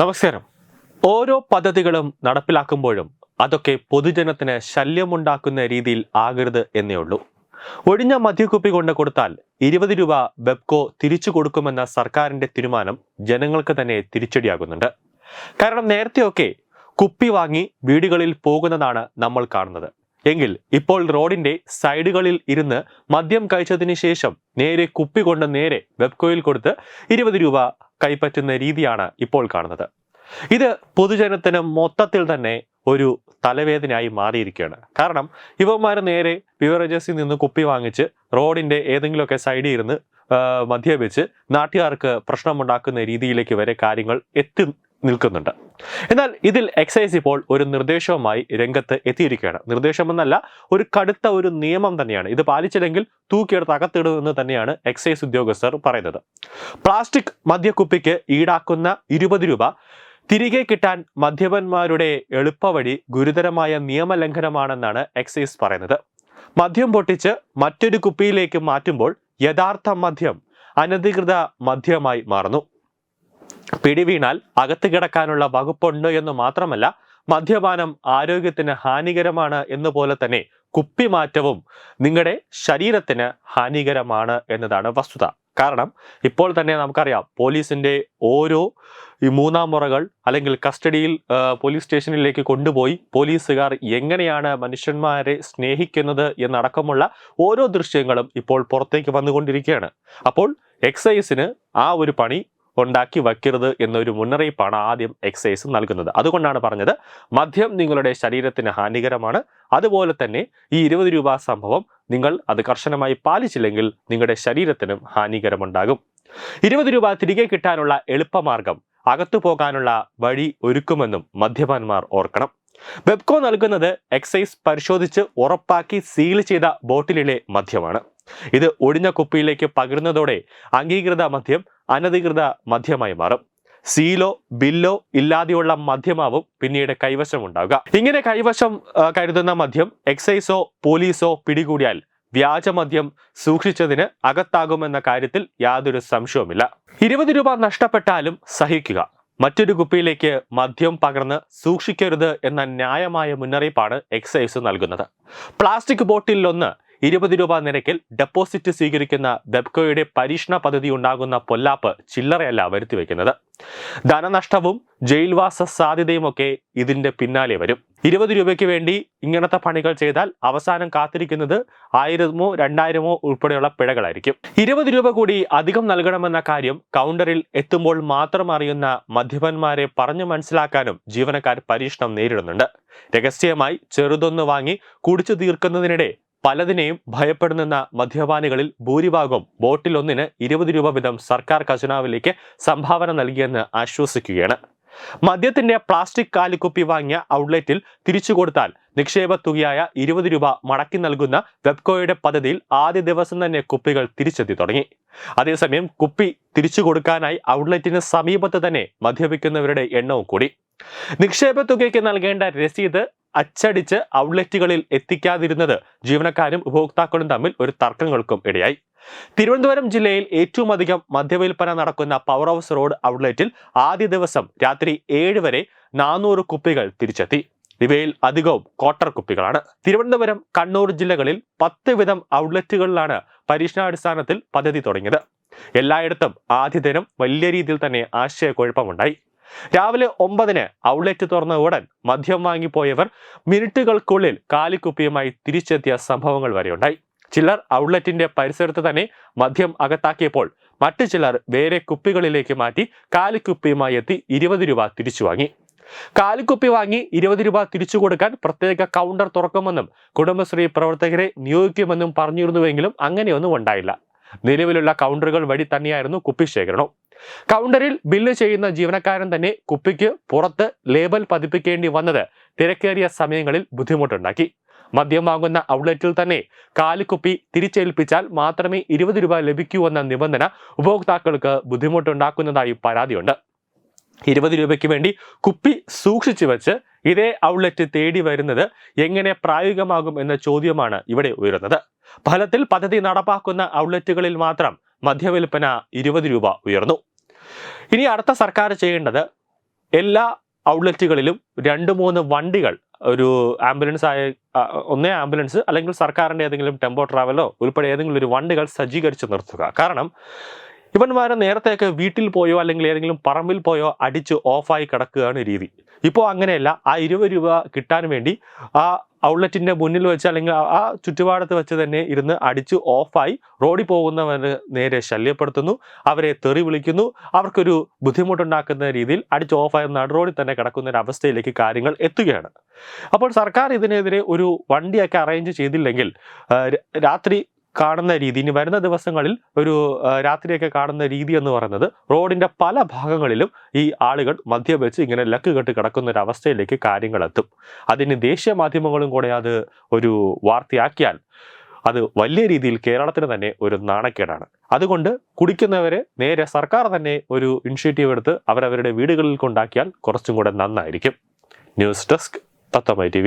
നമസ്കാരം. ഓരോ പദ്ധതികളും നടപ്പിലാക്കുമ്പോഴും അതൊക്കെ പൊതുജനത്തിന് ശല്യമുണ്ടാക്കുന്ന രീതിയിൽ ആകരുത് എന്നേ ഉള്ളൂ. ഒഴിഞ്ഞ മദ്യക്കുപ്പി കൊണ്ട് കൊടുത്താൽ ഇരുപത് രൂപ ബെബ്കോ തിരിച്ചു കൊടുക്കുമെന്ന സർക്കാരിന്റെ തീരുമാനം ജനങ്ങൾക്ക് തന്നെ തിരിച്ചടിയാകുന്നുണ്ട്. കാരണം നേരത്തെയൊക്കെ കുപ്പി വാങ്ങി വീടുകളിൽ പോകുന്നതാണ് നമ്മൾ കാണുന്നത്. എങ്കിൽ ഇപ്പോൾ റോഡിന്റെ സൈഡുകളിൽ ഇരുന്ന് മദ്യം കഴിച്ചതിന് ശേഷം നേരെ കുപ്പി കൊണ്ട് നേരെ വെബ്കോയിൽ കൊടുത്ത് ഇരുപത് രൂപ കൈപ്പറ്റുന്ന രീതിയാണ് ഇപ്പോൾ കാണുന്നത്. ഇത് പൊതുജനത്തിന് മൊത്തത്തിൽ തന്നെ ഒരു തലവേദനയായി മാറിയിരിക്കുകയാണ്. കാരണം ഇവന്മാർ നേരെ ബിവറേജസിൽ നിന്ന് കുപ്പി വാങ്ങിച്ച് റോഡിന്റെ ഏതെങ്കിലുമൊക്കെ സൈഡിൽ ഇരുന്ന് മദ്യപിച്ച് നാട്ടുകാർക്ക് പ്രശ്നമുണ്ടാക്കുന്ന രീതിയിലേക്ക് വരെ കാര്യങ്ങൾ എത്തി നിൽക്കുന്നുണ്ട്. എന്നാൽ ഇതിൽ എക്സൈസ് ഇപ്പോൾ ഒരു നിർദ്ദേശവുമായി രംഗത്ത് എത്തിയിരിക്കുകയാണ്. നിർദ്ദേശമെന്നല്ല ഒരു കടുത്ത ഒരു നിയമം തന്നെയാണ്. ഇത് പാലിച്ചില്ലെങ്കിൽ തൂക്കിയെടുത്ത് അകത്തിടുമെന്ന് തന്നെയാണ് എക്സൈസ് ഉദ്യോഗസ്ഥർ പറയുന്നത്. പ്ലാസ്റ്റിക് മദ്യക്കുപ്പിക്ക് ഈടാക്കുന്ന ഇരുപത് രൂപ തിരികെ കിട്ടാൻ മദ്യപന്മാരുടെ എളുപ്പവഴി ഗുരുതരമായ നിയമലംഘനമാണെന്നാണ് എക്സൈസ് പറയുന്നത്. മദ്യം പൊട്ടിച്ച് മറ്റൊരു കുപ്പിയിലേക്ക് മാറ്റുമ്പോൾ യഥാർത്ഥ മദ്യം അനധികൃത മദ്യമായി മാറുന്നു. പിടിവീണാൽ അകത്ത് കിടക്കാനുള്ള വകുപ്പുണ്ട് എന്ന് മാത്രമല്ല മദ്യപാനം ആരോഗ്യത്തിന് ഹാനികരമാണ് എന്നുപോലെ തന്നെ കുപ്പിമാറ്റവും നിങ്ങളുടെ ശരീരത്തിന് ഹാനികരമാണ് എന്നതാണ് വസ്തുത. കാരണം ഇപ്പോൾ തന്നെ നമുക്കറിയാം പോലീസിന്റെ ഓരോ ഈ മൂന്നാം മുറകൾ അല്ലെങ്കിൽ കസ്റ്റഡിയിൽ പോലീസ് സ്റ്റേഷനിലേക്ക് കൊണ്ടുപോയി പോലീസുകാർ എങ്ങനെയാണ് മനുഷ്യന്മാരെ സ്നേഹിക്കുന്നത് എന്നടക്കമുള്ള ഓരോ ദൃശ്യങ്ങളും ഇപ്പോൾ പുറത്തേക്ക് വന്നുകൊണ്ടിരിക്കുകയാണ്. അപ്പോൾ എക്സൈസിന് ആ ഒരു പണി ഉണ്ടാക്കി വയ്ക്കരുത് എന്നൊരു മുന്നറിയിപ്പാണ് ആദ്യം എക്സൈസ് നൽകുന്നത്. അതുകൊണ്ടാണ് പറഞ്ഞത് മദ്യം നിങ്ങളുടെ ശരീരത്തിന് ഹാനികരമാണ്. അതുപോലെ തന്നെ ഈ ഇരുപത് രൂപ സംഭവം നിങ്ങൾ അത് കർശനമായി പാലിച്ചില്ലെങ്കിൽ നിങ്ങളുടെ ശരീരത്തിനും ഹാനികരമുണ്ടാകും. ഇരുപത് രൂപ തിരികെ കിട്ടാനുള്ള എളുപ്പമാർഗം അകത്തു പോകാനുള്ള വഴി ഒരുക്കുമെന്നും മദ്യപാന്മാർ ഓർക്കണം. വെബ്കോ നൽകുന്നത് എക്സൈസ് പരിശോധിച്ച് ഉറപ്പാക്കി സീൽ ചെയ്ത ബോട്ടിലിലെ മദ്യമാണ്. ഇത് ഒഴിഞ്ഞ കുപ്പിയിലേക്ക് പകരുന്നതോടെ അംഗീകൃത മദ്യം അനധികൃത മദ്യമായി മാറും. സീലോ ബില്ലോ ഇല്ലാതെയുള്ള മദ്യമാവും പിന്നീട് കൈവശം ഉണ്ടാവുക. ഇങ്ങനെ കൈവശം കരുതുന്ന മദ്യം എക്സൈസോ പോലീസോ പിടികൂടിയാൽ വ്യാജ വ്യാജമദ്യം സൂക്ഷിച്ചതിന് അകത്താകുമെന്ന കാര്യത്തിൽ യാതൊരു സംശയവുമില്ല. ഇരുപത് രൂപ നഷ്ടപ്പെട്ടാലും സഹിക്കുക. മറ്റൊരു കുപ്പിയിലേക്ക് മദ്യം പകർന്ന് സൂക്ഷിക്കരുത് എന്ന ന്യായമായ മുന്നറിയിപ്പാണ് എക്സൈസ് നൽകുന്നത്. പ്ലാസ്റ്റിക് ബോട്ടിലൊന്ന് ഇരുപത് രൂപ നിരക്കിൽ ഡെപ്പോസിറ്റ് സ്വീകരിക്കുന്ന ബെബ്കോയുടെ പരീക്ഷണ പദ്ധതി ഉണ്ടാകുന്ന പൊല്ലാപ്പ് ചില്ലറയല്ല വരുത്തിവെക്കുന്നത്. ധനനഷ്ടവും ജയിൽവാസ സാധ്യതയുമൊക്കെ ഇതിന്റെ പിന്നാലെ വരും. ഇരുപത് രൂപയ്ക്ക് വേണ്ടി ഇങ്ങനത്തെ പണികൾ ചെയ്താൽ അവസാനം കാത്തിരിക്കുന്നത് ആയിരമോ രണ്ടായിരമോ ഉൾപ്പെടെയുള്ള പിഴകളായിരിക്കും. ഇരുപത് രൂപ കൂടി അധികം നൽകണമെന്ന കാര്യം കൗണ്ടറിൽ എത്തുമ്പോൾ മാത്രം അറിയുന്ന മദ്യപന്മാരെ പറഞ്ഞു മനസ്സിലാക്കാനും ജീവനക്കാർ പരീക്ഷണം നേരിടുന്നുണ്ട്. രഹസ്യമായി ചെറുതൊന്ന് വാങ്ങി കുടിച്ചു തീർക്കുന്നതിനിടെ പലതിനെയും ഭയപ്പെടുന്ന മദ്യപാനികളിൽ ഭൂരിഭാഗം ബോട്ടിൽ ഒന്നിന് ഇരുപത് രൂപ വീതം സർക്കാർ ഖജനാവിലേക്ക് സംഭാവന നൽകിയെന്ന് ആശ്വസിക്കുകയാണ്. മദ്യത്തിന്റെ പ്ലാസ്റ്റിക് കാലിക്കുപ്പി വാങ്ങിയ ഔട്ട്ലെറ്റിൽ തിരിച്ചു കൊടുത്താൽ നിക്ഷേപ തുകയായ ഇരുപത് രൂപ മടക്കി നൽകുന്ന വെബ്കോയുടെ പദ്ധതിയിൽ ആദ്യ ദിവസം തന്നെ കുപ്പികൾ തിരിച്ചെത്തി തുടങ്ങി. അതേസമയം കുപ്പി തിരിച്ചു കൊടുക്കാനായി ഔട്ട്ലെറ്റിന് സമീപത്ത് തന്നെ മദ്യപിക്കുന്നവരുടെ എണ്ണവും കൂടി. നിക്ഷേപ തുകയ്ക്ക് നൽകേണ്ട രസീത് അച്ചടിച്ച് ഔട്ട്ലെറ്റുകളിൽ എത്തിക്കാതിരുന്നത് ജീവനക്കാരും ഉപഭോക്താക്കളും തമ്മിൽ ഒരു തർക്കങ്ങൾക്കും ഇടയായി. തിരുവനന്തപുരം ജില്ലയിൽ ഏറ്റവും അധികം മദ്യവിൽപ്പന നടക്കുന്ന പവർ ഹൗസ് റോഡ് ഔട്ട്ലെറ്റിൽ ആദ്യ ദിവസം രാത്രി ഏഴ് വരെ നാനൂറ് കുപ്പികൾ തിരിച്ചെത്തി. ഇവയിൽ അധികവും ക്വാർട്ടർ കുപ്പികളാണ്. തിരുവനന്തപുരം കണ്ണൂർ ജില്ലകളിൽ പത്ത് വിധം ഔട്ട്ലെറ്റുകളിലാണ് പരീക്ഷണാടിസ്ഥാനത്തിൽ പദ്ധതി തുടങ്ങിയത്. എല്ലായിടത്തും ആദ്യ ദിനം വലിയ രീതിയിൽ തന്നെ ആശയക്കുഴപ്പമുണ്ടായി. രാവിലെ ഒമ്പതിന് ഔട്ട്ലെറ്റ് തുറന്ന ഉടൻ മദ്യം വാങ്ങിപ്പോയവർ മിനിറ്റുകൾക്കുള്ളിൽ കാലിക്കുപ്പിയുമായി തിരിച്ചെത്തിയ സംഭവങ്ങൾ വരെയുണ്ടായി. ചിലർ ഔട്ട്ലെറ്റിന്റെ പരിസരത്ത് തന്നെ മദ്യം അകത്താക്കിയപ്പോൾ മറ്റു ചിലർ വേറെ കുപ്പികളിലേക്ക് മാറ്റി കാലിക്കുപ്പിയുമായി എത്തി ഇരുപത് രൂപ തിരിച്ചു വാങ്ങി. കാലിക്കുപ്പി വാങ്ങി ഇരുപത് രൂപ തിരിച്ചു കൊടുക്കാൻ പ്രത്യേക കൗണ്ടർ തുറക്കുമെന്നും കുടുംബശ്രീ പ്രവർത്തകരെ നിയോഗിക്കുമെന്നും പറഞ്ഞിരുന്നുവെങ്കിലും അങ്ങനെയൊന്നും ഉണ്ടായില്ല. നിലവിലുള്ള കൗണ്ടറുകൾ വഴി തന്നെയായിരുന്നു കുപ്പി ശേഖരണം കൗണ്ടറിൽ ബില്ല് ചെയ്യുന്ന ജീവനക്കാരൻ തന്നെ കുപ്പിക്ക് പുറത്ത് ലേബൽ പതിപ്പിക്കേണ്ടി വന്നത് തിരക്കേറിയ സമയങ്ങളിൽ ബുദ്ധിമുട്ടുണ്ടാക്കി. മദ്യം വാങ്ങുന്ന ഔട്ട്ലെറ്റിൽ തന്നെ കാലിക്കുപ്പി തിരിച്ചേൽപ്പിച്ചാൽ മാത്രമേ ഇരുപത് രൂപ ലഭിക്കൂ എന്ന നിബന്ധന ഉപഭോക്താക്കൾക്ക് ബുദ്ധിമുട്ടുണ്ടാക്കുന്നതായി പരാതിയുണ്ട്. ഇരുപത് രൂപയ്ക്ക് വേണ്ടി കുപ്പി സൂക്ഷിച്ചു വെച്ച് ഇതേ ഔട്ട്ലെറ്റ് തേടി വരുന്നത് എങ്ങനെ പ്രായോഗികമാകും എന്ന ചോദ്യമാണ് ഇവിടെ ഉയരുന്നത്. ഫലത്തിൽ പദ്ധതി നടപ്പാക്കുന്ന ഔട്ട്ലെറ്റുകളിൽ മാത്രം മദ്യവിൽപ്പന ഇരുപത് രൂപ ഉയർന്നു. ഇനി അടുത്ത സർക്കാർ ചെയ്യേണ്ടത് എല്ലാ ഔട്ട്ലെറ്റുകളിലും രണ്ട് മൂന്ന് വണ്ടികൾ ഒരു ആംബുലൻസ് ആയ ഒന്നേ ആംബുലൻസ് അല്ലെങ്കിൽ സർക്കാരിന്റെ ഏതെങ്കിലും ടെമ്പോ ട്രാവലോ ഉൾപ്പെടെ ഏതെങ്കിലും ഒരു വണ്ടികൾ സജ്ജീകരിച്ച് നിർത്തുക. കാരണം ഇവന്മാരെ നേരത്തെയൊക്കെ വീട്ടിൽ പോയോ അല്ലെങ്കിൽ ഏതെങ്കിലും പറമ്പിൽ പോയോ അടിച്ച് ഓഫായി കിടക്കുകയാണ് രീതി. ഇപ്പോൾ അങ്ങനെയല്ല. ആ ഇരുപത് രൂപ കിട്ടാൻ വേണ്ടി ആ ഔട്ട്ലെറ്റിന്റെ മുന്നിൽ വെച്ച് അല്ലെങ്കിൽ ആ- ചുറ്റുപാടത്ത് വെച്ച് തന്നെ ഇരുന്ന് അടിച്ച് ഓഫായി റോഡിൽ പോകുന്നവന് നേരെ ശല്യപ്പെടുത്തുന്നു. അവരെ തെറി വിളിക്കുന്നു. അവർക്കൊരു ബുദ്ധിമുട്ടുണ്ടാക്കുന്ന രീതിയിൽ അടിച്ച് ഓഫായി നട റോഡിൽ തന്നെ കിടക്കുന്ന ഒരു അവസ്ഥയിലേക്ക് കാര്യങ്ങൾ എത്തുകയാണ്. അപ്പോൾ സർക്കാർ ഇതിനെതിരെ ഒരു വണ്ടിയൊക്കെ അറേഞ്ച് ചെയ്തില്ലെങ്കിൽ രാത്രി കാണുന്ന രീതി. ഇനി വരുന്ന ദിവസങ്ങളിൽ ഒരു രാത്രിയൊക്കെ കാണുന്ന രീതി എന്ന് പറയുന്നത് റോഡിന്റെ പല ഭാഗങ്ങളിലും ഈ ആളുകൾ മദ്യപിച്ച് ഇങ്ങനെ ലക്ക് കെട്ട് കിടക്കുന്ന ഒരു അവസ്ഥയിലേക്ക് കാര്യങ്ങൾ എത്തും. അതിന് ദേശീയ മാധ്യമങ്ങളും കൂടെ അത് ഒരു വാർത്തയാക്കിയാൽ അത് വലിയ രീതിയിൽ കേരളത്തിന് തന്നെ ഒരു നാണക്കേടാണ്. അതുകൊണ്ട് കുടിക്കുന്നവരെ നേരെ സർക്കാർ തന്നെ ഒരു ഇനിഷ്യേറ്റീവ് എടുത്ത് അവരവരുടെ വീടുകളിൽ കൊണ്ടാക്കിയാൽ കുറച്ചും കൂടെ നന്നായിരിക്കും. News desk തത്തമൈ T